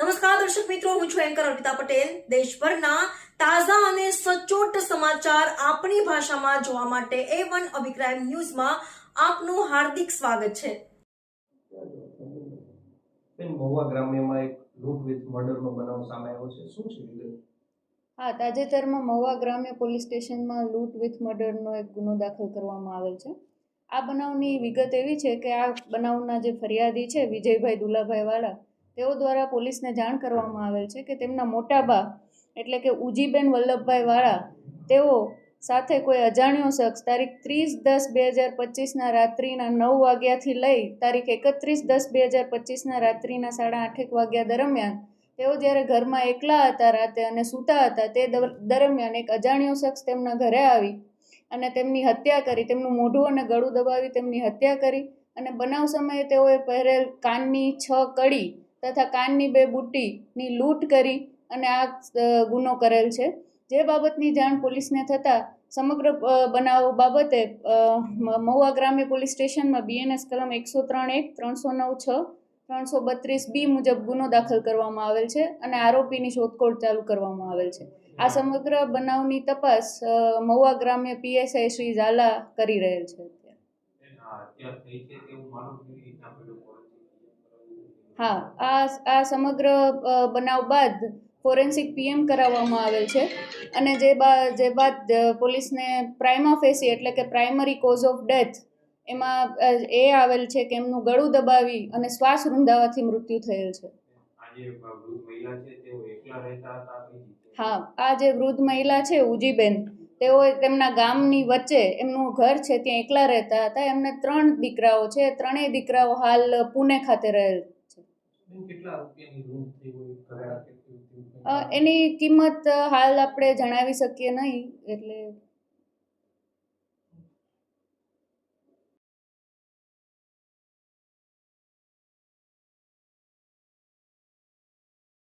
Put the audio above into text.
નમસ્કાર દર્શક મિત્રો હું છું એન્કર અર્પિતા પટેલ. દેશભરના તાજા અને સચોટ સમાચાર આપણી ભાષામાં જોવા માટે એ વન અભિપ્રાય ન્યૂઝમાં આપનું હાર્દિક સ્વાગત છે. મહુવા ગ્રામ્યમાં એક લૂંટ વિથ મર્ડરનો બનાવ સામે આવ્યો છે. શું છે વિગત હા તાજેતરમાં મહુવા ગ્રામ્ય પોલીસ સ્ટેશનમાં લૂંટ વિથ મર્ડરનો એક ગુનો દાખલ કરવામાં આવેલ છે. આ બનાવની વિગત એવી છે કે આ બનાવના જે ફરિયાદી છે વિજયભાઈ દુલાભાઈ વાળા તેઓ દ્વારા પોલીસને જાણ કરવામાં આવેલ છે કે તેમના મોટા બા, એટલે કે ઉજીબેન વલ્લભભાઈ વાળા, તેઓ સાથે કોઈ અજાણ્યો શખ્સ તારીખ ત્રીસ દસ બે હજાર પચીસના રાત્રિના નવ વાગ્યાથી લઈ તારીખ એકત્રીસ દસ બે હજાર પચીસના રાત્રિના સાડા આઠેક વાગ્યા દરમિયાન તેઓ જ્યારે ઘરમાં એકલા હતા રાતે અને સૂતા હતા તે દરમિયાન એક અજાણ્યો શખ્સ તેમના ઘરે આવી અને તેમની હત્યા કરી, તેમનું મોઢું અને ગળું દબાવી તેમની હત્યા કરી અને બનાવ સમયે તેઓએ પહેરેલ કાનની છ કડી તથા કાનની બે બુટ્ટીની લૂંટ કરી અને આ ગુનો કરેલ છે. જે બાબતની જાણ પોલીસને થતાં સમગ્ર બનાવ બાબતે મહુવા ગ્રામ્ય પોલીસ સ્ટેશનમાં બીએનએસ કલમ એકસો ત્રણ એક, ત્રણસો નવ છ, ત્રણસો બત્રીસ બી મુજબ ગુનો દાખલ કરવામાં આવેલ છે અને આરોપીની શોધખોળ ચાલુ કરવામાં આવેલ છે. આ સમગ્ર બનાવની તપાસ મહુવા ગ્રામ્ય પીએસઆઈ શ્રી ઝાલા કરી રહેલ છે હા આ આ સમગ્ર બનાવ બાદ ફોરેન્સિક પીએમ કરાવવામાં આવેલ છે અને જે બા જે બાદ પોલીસને પ્રાઇમા ફેસી એટલે કે પ્રાઇમરી કોઝ ઓફ ડેથ એમાં એ આવેલ છે કે એમનું ગળું દબાવી અને શ્વાસ રૂંધાવાથી મૃત્યુ થયેલ છે. હા આ જે વૃદ્ધ મહિલા છે ઉજીબેન તેઓ તેમના ગામની વચ્ચે એમનું ઘર છે ત્યાં એકલા રહેતા હતા. એમને ત્રણ દીકરાઓ છે ત્રણેય દીકરાઓ હાલ પુણે ખાતે રહેલ એની કિંમત હાલ આપણે જણાવી શકીએ નહીં એટલે